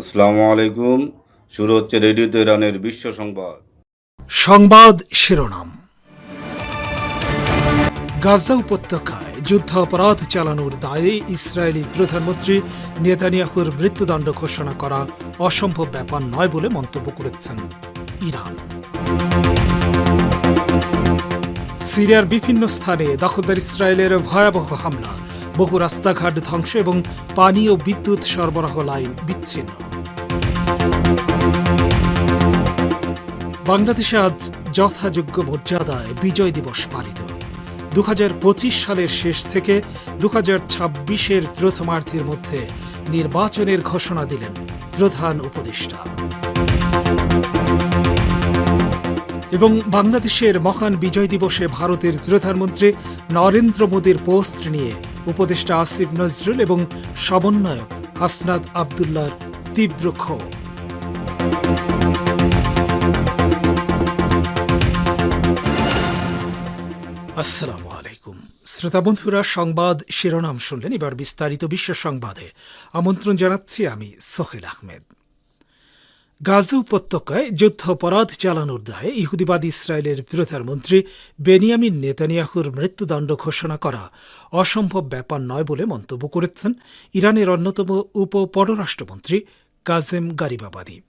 আসসালামু আলাইকুম। শুরু হচ্ছে রেডিও তেহরানের বিশ্ব সংবাদ। সংবাদ শিরোনাম। গাজা উপত্যকায় যুদ্ধ অপরাধ চালানোর দায়ে ইসরায়েলি প্রধানমন্ত্রী নেতানিয়াহুর মৃত্যুদণ্ড ঘোষণা করা অসম্ভব ব্যাপার নয় বলে মন্তব্য করেছেন ইরান। সিরিয়ার বিভিন্ন স্থানে দখলদার ইসরায়েলের ভয়াবহ হামলা বহু রাস্তাঘাট ধ্বংস এবং পানি ও বিদ্যুৎ সরবরাহ লাইন বিচ্ছিন্ন। বাংলাদেশে আজ যথাযোগ্য মর্যাদায় বিজয় দিবস পালিত। দু সালের শেষ থেকে দু হাজার ছাব্বিশের প্রথমার্ধের মধ্যে নির্বাচনের ঘোষণা দিলেন প্রধান উপদেষ্টা। এবং বাংলাদেশের মহান বিজয় দিবসে ভারতের প্রধানমন্ত্রী নরেন্দ্র মোদীর পোস্ট নিয়ে উপদেষ্টা আসিফ নজরুল এবং সমন্বয়ক হাসনাদ আবদুল্লার তীব্র ক্ষোভ। আসসালামু আলাইকুম। শ্রোতা বন্ধুরা, সংবাদ শিরোনাম শুনলেন। এবার বিস্তারিত বিশ্ব সংবাদে। আমন্ত্রণ জানাচ্ছি আমি সোহেল আহমেদ। গাজা উপত্যকায় যুদ্ধাপরাধ চালানোর দায়ে ইহুদিবাদ ইসরায়েলের প্রধানমন্ত্রী বেনিয়ামিন নেতানিয়াহুর মৃত্যুদণ্ড ঘোষণা করা অসম্ভব ব্যাপার নয় বলে মন্তব্য করেছেন ইরানের অন্যতম উপ পররাষ্ট্রমন্ত্রী কাজেম গারিবাবাদী।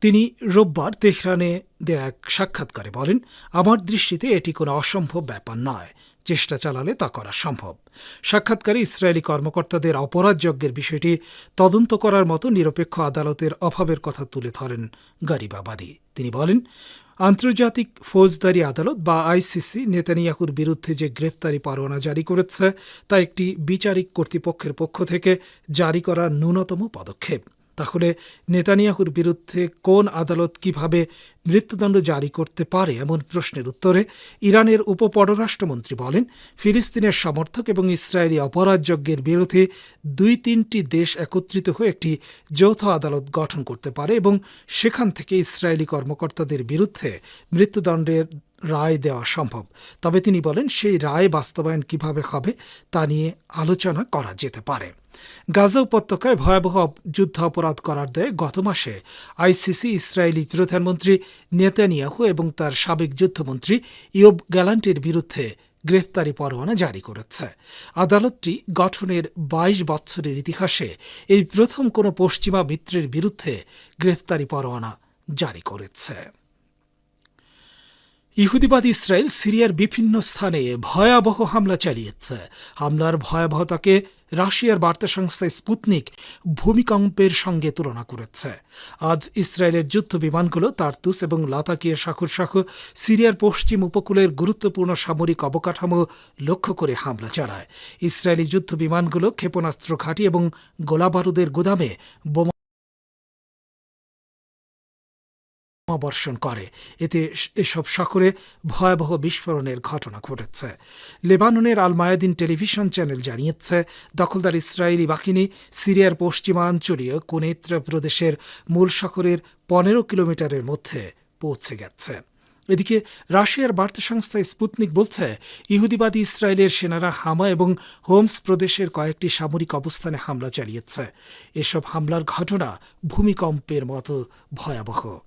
তিনি রোববার তেহরানে দেয়া এক সাক্ষাৎকারে বলেন, আমার দৃষ্টিতে এটি কোনো অসম্ভব ব্যাপার নয়। চেষ্টা চালালে তা করা সম্ভব। সাক্ষাৎকারে ইসরায়েলি কর্মকর্তাদের অপরাধযজ্ঞের বিষয়টি তদন্ত করার মতো নিরপেক্ষ আদালতের অভাবের কথা তুলে ধরেন গারিবাবাদী। তিনি বলেন, আন্তর্জাতিক ফৌজদারি আদালত বা আইসিসি নেতানিয়াহুর বিরুদ্ধে যে গ্রেফতারি পরোয়ানা জারি করেছে, তা একটি বিচারিক কর্তৃপক্ষের পক্ষ থেকে জারি করা ন্যূনতম পদক্ষেপ। তাহলে নেতানিয়াহুর বিরুদ্ধে কোন আদালত কীভাবে মৃত্যুদণ্ড জারি করতে পারে এমন প্রশ্নের উত্তরে ইরানের উপপররাষ্ট্রমন্ত্রী বলেন, ফিলিস্তিনের সমর্থক এবং ইসরায়েলি অপরাধযজ্ঞের বিরুদ্ধে দুই তিনটি দেশ একত্রিত হয়ে একটি যৌথ আদালত গঠন করতে পারে এবং সেখান থেকে ইসরায়েলি কর্মকর্তাদের বিরুদ্ধে মৃত্যুদণ্ডের রায় দেওয়া সম্ভব। তবে তিনি বলেন, সেই রায় বাস্তবায়ন কীভাবে হবে তা নিয়ে আলোচনা করা যেতে পারে। গাজা উপত্যকায় ভয়াবহ যুদ্ধ অপরাধ করার দায়ে গত মাসে আইসিসি ইসরায়েলি প্রধানমন্ত্রী নেতানিয়াহু এবং তার সাবেক যুদ্ধমন্ত্রী ইয়োব গ্যালান্টের বিরুদ্ধে গ্রেফতারি পরোয়ানা জারি করেছে। আদালতটি গঠনের ২২ বছরের ইতিহাসে এই প্রথম কোনো পশ্চিমা মিত্রের বিরুদ্ধে গ্রেফতারি পরোয়ানা জারি করেছে। ইহুদিবাদ ইসরায়েল সিরিয়ার বিভিন্ন স্থানে ভয়াবহ হামলা চালিয়েছে। হামলার ভয়াবহতাকে রাশিয়ার বার্তা সংস্থা স্পুতনিক ভূমিকম্পের সঙ্গে তুলনা করেছে। আজ ইসরায়েলের যুদ্ধ বিমানগুলো তার্তুস এবং লাতাকিয়া শাখর শাখ সিরিয়ার পশ্চিম উপকূলের গুরুত্বপূর্ণ সামরিক অবকাঠামো লক্ষ্য করে হামলা চালায়। ইসরায়েলি যুদ্ধ বিমানগুলো ক্ষেপণাস্ত্র ঘাঁটি এবং গোলাবারুদের গুদামে বোমা বর্ষণ করে। এতে এসব শহরে ভয়াবহ বিস্ফোরণের ঘটনা ঘটেছে। লেবাননের আল মায়াদিন টেলিভিশন চ্যানেল জানিয়েছে, দখলদার ইসরায়েলি বাহিনী সিরিয়ার পশ্চিমাঞ্চলীয় কুনেত্রা প্রদেশের মূল শহরের পনেরো কিলোমিটারের মধ্যে পৌঁছে গেছে। এদিকে রাশিয়ার বার্তা সংস্থা স্পুতনিক বলছে, ইহুদিবাদী ইসরায়েলের সেনারা হামা এবং হোমস প্রদেশের কয়েকটি সামরিক অবস্থানে হামলা চালিয়েছে। এসব হামলার ঘটনা ভূমিকম্পের মতো ভয়াবহ।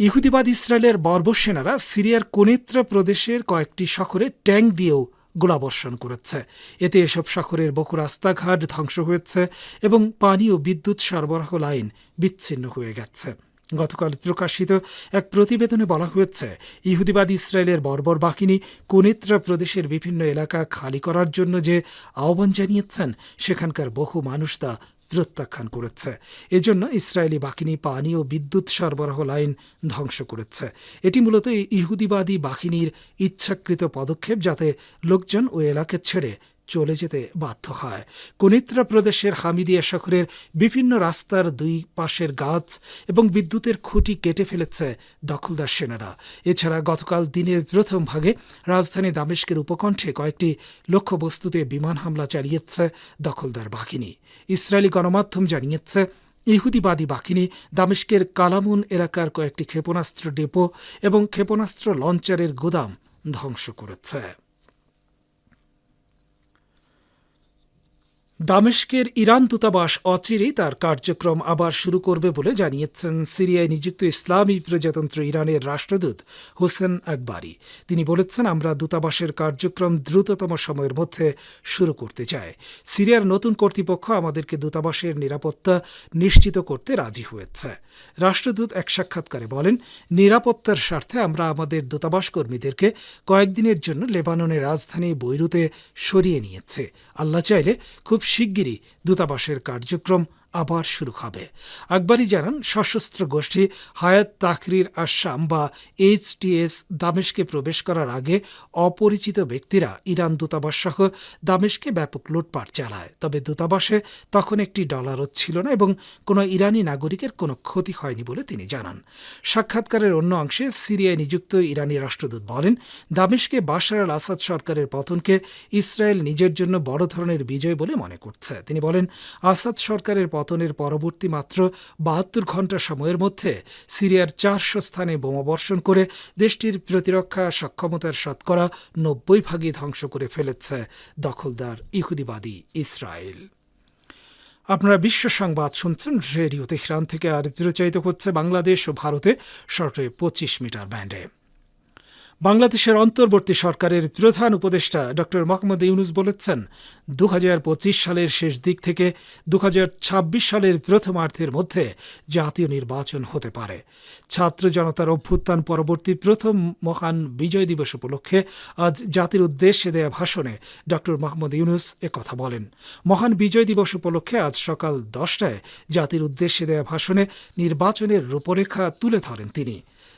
ইহুদিবাদ ইসরায়েলের বর্বর সেনারা সিরিয়ার কোনেত্রা প্রদেশের কয়েকটি শহরে ট্যাঙ্ক দিয়েও গোলাবর্ষণ করেছে। এতে এসব শহরের বহু রাস্তাঘাট ধ্বংস হয়েছে এবং পানি ও বিদ্যুৎ সরবরাহ লাইন বিচ্ছিন্ন হয়ে গেছে। গতকাল প্রকাশিত এক প্রতিবেদনে বলা হয়েছে, ইহুদিবাদ ইসরায়েলের বর্বর বাহিনী কুনেত্রা প্রদেশের বিভিন্ন এলাকা খালি করার জন্য যে আহ্বান জানিয়েছেন, সেখানকার বহু মানুষ তা প্রত্যাখ্যান করেছে। এজন্য ইসরায়েলি বাহিনী পানি ও বিদ্যুৎ সরবরাহ লাইন ধ্বংস করেছে। এটি মূলত ইহুদিবাদী বাহিনীর ইচ্ছাকৃত পদক্ষেপ যাতে লোকজন ও এলাকা ছেড়ে চলে যেতে বাধ্য হয়। কুনিত্রা প্রদেশের হামিদিয়া শহরের বিভিন্ন রাস্তার দুই পাশের গাছ এবং বিদ্যুতের খুঁটি কেটে ফেলেছে দখলদার সেনারা। এছাড়া গতকাল দিনের প্রথম ভাগে রাজধানী দামেস্কের উপকণ্ঠে কয়েকটি লক্ষ্যবস্তুতে বিমান হামলা চালিয়েছে দখলদার বাহিনী। ইসরায়েলি গণমাধ্যম জানিয়েছে, ইহুদিবাদী বাহিনী দামেস্কের কালামুন এলাকার কয়েকটি ক্ষেপণাস্ত্র ডেপো এবং ক্ষেপণাস্ত্র লঞ্চারের গোদাম ধ্বংস করেছে। দামেস্কের ইরান দূতাবাস অচিরেই তার কার্যক্রম আবার শুরু করবে বলে জানিয়েছেন সিরিয়ায় নিযুক্ত ইসলামী প্রজাতন্ত্র ইরানের রাষ্ট্রদূত হোসেন আকবরি। তিনি বলেছেন, আমরা দূতাবাসের কার্যক্রম দ্রুততম সময়ের মধ্যে শুরু করতে চাই। সিরিয়ার নতুন কর্তৃপক্ষ আমাদেরকে দূতাবাসের নিরাপত্তা নিশ্চিত করতে রাজি হয়েছে। রাষ্ট্রদূত এক সাক্ষাৎকারে বলেন, নিরাপত্তার স্বার্থে আমরা আমাদের দূতাবাস কর্মীদেরকে কয়েকদিনের জন্য লেবাননের রাজধানী বৈরুতে সরিয়ে নিয়েছে। আল্লাহ চাইলে খুব শিগগিরই দূতাবাসের কার্যক্রম আবার শুরু হবে। আকবরই জানান, সশস্ত্র গোষ্ঠী হায়াত তাকরির আসাম বা এইচটিএস দামেশকে প্রবেশ করার আগে অপরিচিত ব্যক্তিরা ইরান দূতাবাস সহ দামেশকে ব্যাপক লুটপাট চালায়। তবে দূতাবাসে তখন একটি ডলারও ছিল না এবং কোনো ইরানি নাগরিকের কোনো ক্ষতি হয়নি বলে তিনি জানান। সাক্ষাৎকারের অন্য অংশে সিরিয়ায় নিযুক্ত ইরানি রাষ্ট্রদূত বলেন, দামেশকে বাশার আল আসাদ সরকারের পতনকে ইসরায়েল নিজের জন্য বড় ধরনের বিজয় বলে মনে করছে। তিনি বলেন, আসাদ সরকারের পতনের পরবর্তী মাত্র বাহাত্তর ঘণ্টা সময়ের মধ্যে সিরিয়ার চারশো স্থানে বোমাবর্ষণ করে দেশটির প্রতিরক্ষা সক্ষমতার শতকরা নব্বই ভাগই ধ্বংস করে ফেলেছে দখলদার ইহুদিবাদী ইসরায়েল। আপনারা বিশ্ব সংবাদ শুনছেন, রেডিও তেহরান থেকে। আর প্রচারিত হচ্ছে বাংলাদেশ ও ভারতে শর্টে পঁচিশ মিটার ব্যান্ডে। বাংলাদেশের অন্তর্বর্তী সরকারের প্রধান উপদেষ্টা ড মোহাম্মদ ইউনুস বলেছেন দু হাজার পঁচিশ সালের শেষ দিক থেকে দু হাজার ছাব্বিশ সালের প্রথমার্ধের মধ্যে জাতীয় নির্বাচন হতে পারে। ছাত্র জনতার অভ্যুত্থান পরবর্তী প্রথম মহান বিজয় দিবস উপলক্ষে আজ জাতির উদ্দেশ্যে দেয়া ভাষণে ড মোহাম্মদ ইউনুস কথা বলেন। মহান বিজয় দিবস উপলক্ষে আজ সকাল দশটায় জাতির উদ্দেশ্যে দেয়া ভাষণে নির্বাচনের রূপরেখা তুলে ধরেন তিনি।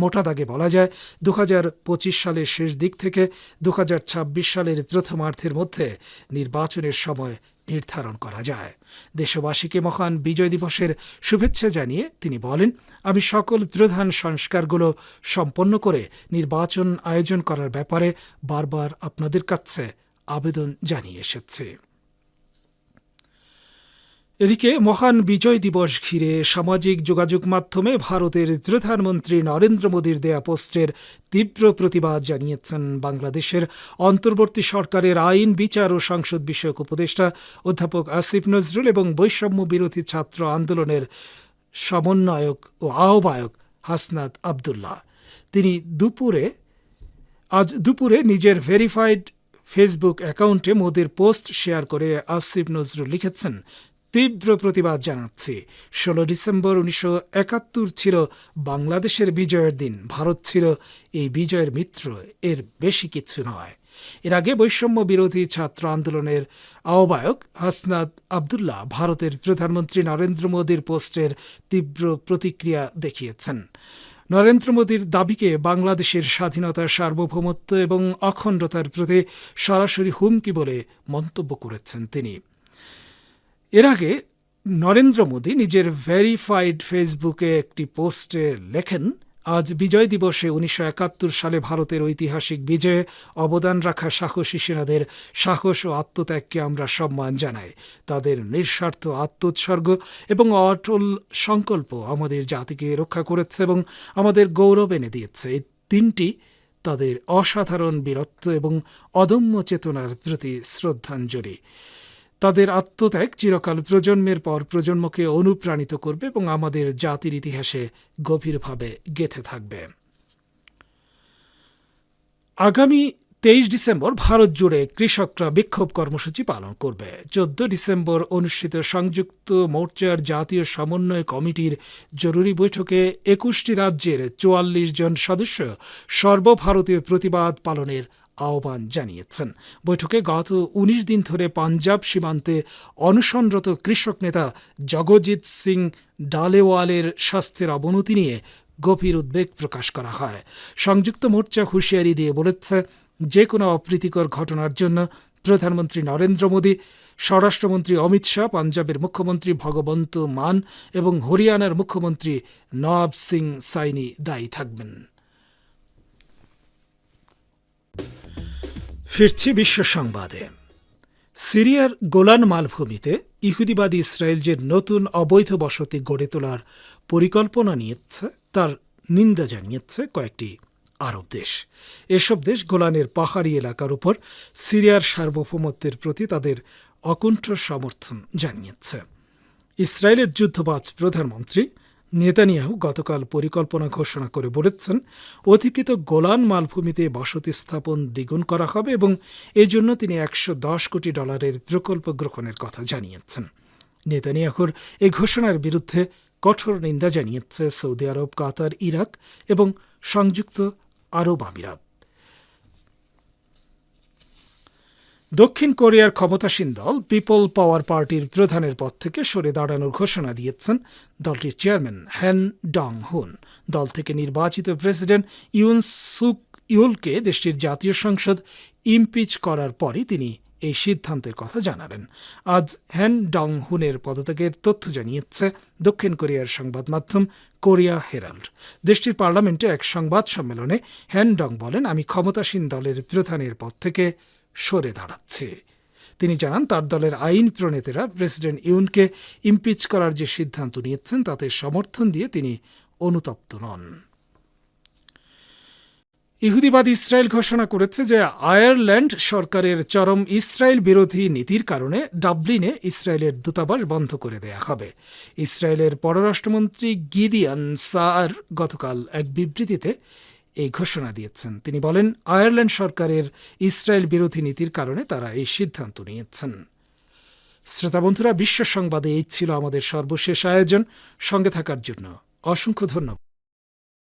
মোটা দাগে বলা যায় দু হাজার পঁচিশ সালের শেষ দিক থেকে দু হাজার ছাব্বিশ সালের প্রথমার্ধের মধ্যে নির্বাচনের সময় নির্ধারণ করা যায়। দেশবাসীকে মহান বিজয় দিবসের শুভেচ্ছা জানিয়ে তিনি বলেন, আমি সকল প্রধান সংস্কারগুলো সম্পন্ন করে নির্বাচন আয়োজন করার ব্যাপারে বারবার আপনাদের কাছে আবেদন জানিয়ে এসেছি। এদিকে মহান বিজয় দিবস ঘিরে সামাজিক যোগাযোগ মাধ্যমে ভারতের প্রধানমন্ত্রী নরেন্দ্র মোদীর দেয়া পোস্টের তীব্র প্রতিবাদ জানিয়েছেন বাংলাদেশের অন্তর্বর্তী সরকারের আইন, বিচার ও সংসদ বিষয়ক উপদেষ্টা অধ্যাপক আসিফ নজরুল এবং বৈষম্য বিরোধী ছাত্র আন্দোলনের সমন্বয়ক ও আহ্বায়ক হাসনাত আবদুল্লাহ। তিনি দুপুরে, আজ দুপুরে নিজের ভেরিফাইড ফেসবুক অ্যাকাউন্টে মোদীর পোস্ট শেয়ার করে আসিফ নজরুল লিখেছেন। তীব্র প্রতিবাদ জানাচ্ছি। ষোলো ডিসেম্বর উনিশশো একাত্তর ছিল বাংলাদেশের বিজয়ের দিন। ভারত ছিল এই বিজয়ের মিত্র। এর বেশি কিছু নয়। এর আগে বৈষম্য বিরোধী ছাত্র আন্দোলনের আহ্বায়ক হাসনাদ আবদুল্লাহ ভারতের প্রধানমন্ত্রী নরেন্দ্র মোদীর পোস্টের তীব্র প্রতিক্রিয়া দেখিয়েছেন। নরেন্দ্র মোদীর দাবিকে বাংলাদেশের স্বাধীনতার সার্বভৌমত্ব এবং অখণ্ডতার প্রতি সরাসরি হুমকি বলে মন্তব্য করেছেন তিনি। এর আগে নরেন্দ্র মোদী নিজের ভেরিফাইড ফেসবুকে একটি পোস্টে লেখেন, আজ বিজয় দিবসে উনিশশো একাত্তর সালে ভারতের ঐতিহাসিক বিজয়ে অবদান রাখা সাহসী সেনাদের সাহস ও আত্মত্যাগকে আমরা সম্মান জানাই। তাদের নিঃস্বার্থ আত্মোৎসর্গ এবং অটল সংকল্প আমাদের জাতিকে রক্ষা করেছে এবং আমাদের গৌরব এনে দিয়েছে। এই তিনটি তাদের অসাধারণ বীরত্ব এবং অদম্য চেতনার প্রতি শ্রদ্ধাঞ্জলি। তাদের আত্মত্যাগ চিরকাল প্রজন্মের পর প্রজন্মকে অনুপ্রাণিত করবে এবং আমাদের জাতির ইতিহাসে গভীরভাবে গেঁথে থাকবে। আগামী তেইশ ডিসেম্বর ভারত জুড়ে কৃষকরা বিক্ষোভ কর্মসূচি পালন করবে। চোদ্দ ডিসেম্বর অনুষ্ঠিত সংযুক্ত মোর্চার জাতীয় সমন্বয় কমিটির জরুরি বৈঠকে একুশটি রাজ্যের চুয়াল্লিশ জন সদস্য সর্বভারতীয় প্রতিবাদ পালনের আহ্বান জানিয়েছেন। বৈঠকে গত উনিশ দিন ধরে পাঞ্জাব সীমান্তে অনশনরত কৃষক নেতা জগজিৎ সিং ডালেওয়ালের স্বাস্থ্যের অবনতি নিয়ে গভীর উদ্বেগ প্রকাশ করা হয়। সংযুক্ত মোর্চা হুঁশিয়ারি দিয়ে বলেছে যে কোনো অপ্রীতিকর ঘটনার জন্য প্রধানমন্ত্রী নরেন্দ্র মোদী, স্বরাষ্ট্রমন্ত্রী অমিত শাহ, পাঞ্জাবের মুখ্যমন্ত্রী ভগবন্ত মান এবং হরিয়ানার মুখ্যমন্ত্রী নওয়াব সিং সাইনি দায়ী থাকবেন। ফিরছি বিশ্ব সংবাদে। সিরিয়ার গোলান মালভূমিতে ইহুদিবাদী ইসরায়েল যে নতুন অবৈধ বসতি গড়ে তোলার পরিকল্পনা নিয়েছে, তার নিন্দা জানিয়েছে কয়েকটি আরব দেশ। এসব দেশ গোলানের পাহাড়ি এলাকার উপর সিরিয়ার সার্বভৌমত্বের প্রতি তাদের অকুণ্ঠ সমর্থন জানিয়েছে। ইসরায়েলের যুদ্ধবাজ প্রধানমন্ত্রী নেতানিয়াহু গতকাল পরিকল্পনা ঘোষণা করে বলেছেন, অধিকৃত গোলান মালভূমিতে বসতি স্থাপন দ্বিগুণ করা হবে এবং এজন্য তিনি একশো দশ কোটি ডলারের প্রকল্প গ্রহণের কথা জানিয়েছেন। নেতানিয়াহুর এই ঘোষণার বিরুদ্ধে কঠোর নিন্দা জানিয়েছে সৌদি আরব, কাতার, ইরাক এবং সংযুক্ত আরব আমিরাত। দক্ষিণ কোরিয়ার ক্ষমতাসীন দল পিপল পাওয়ার পার্টির প্রধানের পদ থেকে সরে দাঁড়ানোর ঘোষণা দিয়েছেন দলটির চেয়ারম্যান হ্যান ডং হুন দল থেকে নির্বাচিত প্রেসিডেন্ট ইউন সুক ইউলকে দেশটির জাতীয় সংসদ ইমপিচ করার পরই তিনি এই সিদ্ধান্তের কথা জানালেন। আজ হ্যান ডং হুনের পদত্যাগের তথ্য জানিয়েছে দক্ষিণ কোরিয়ার সংবাদ মাধ্যম কোরিয়া হেরাল্ড। দেশটির পার্লামেন্টে এক সংবাদ সম্মেলনে হ্যান ডং বলেন, আমি ক্ষমতাসীন দলের প্রধানের পদ থেকে সরে দাঁড়াচ্ছে। তিনি জানান, তার দলের আইন প্রণেতারা প্রেসিডেন্ট ইউনকে ইমপিচ করার যে সিদ্ধান্ত নিয়েছেন, তাতে সমর্থন দিয়ে তিনি অনুতপ্ত নন। ইহুদিবাদ ইসরায়েল ঘোষণা করেছে যে আয়ারল্যান্ড সরকারের চরম ইসরায়েল বিরোধী নীতির কারণে ডাবলিনে ইসরায়েলের দূতাবাস বন্ধ করে দেয়া হবে। ইসরায়েলের পররাষ্ট্রমন্ত্রী গিদিয়ান সার গতকাল এক বিবৃতিতে এই ঘোষণা দিয়েছেন। তিনি বলেন, আয়ারল্যান্ড সরকারের ইসরায়েল বিরোধী নীতির কারণে তারা এই সিদ্ধান্ত নিয়েছেন। শ্রোতা বন্ধুরা, বিশ্ব সংবাদে এই ছিল আমাদের সর্বশেষ আয়োজন। সঙ্গে থাকার জন্য অসংখ্য ধন্যবাদ।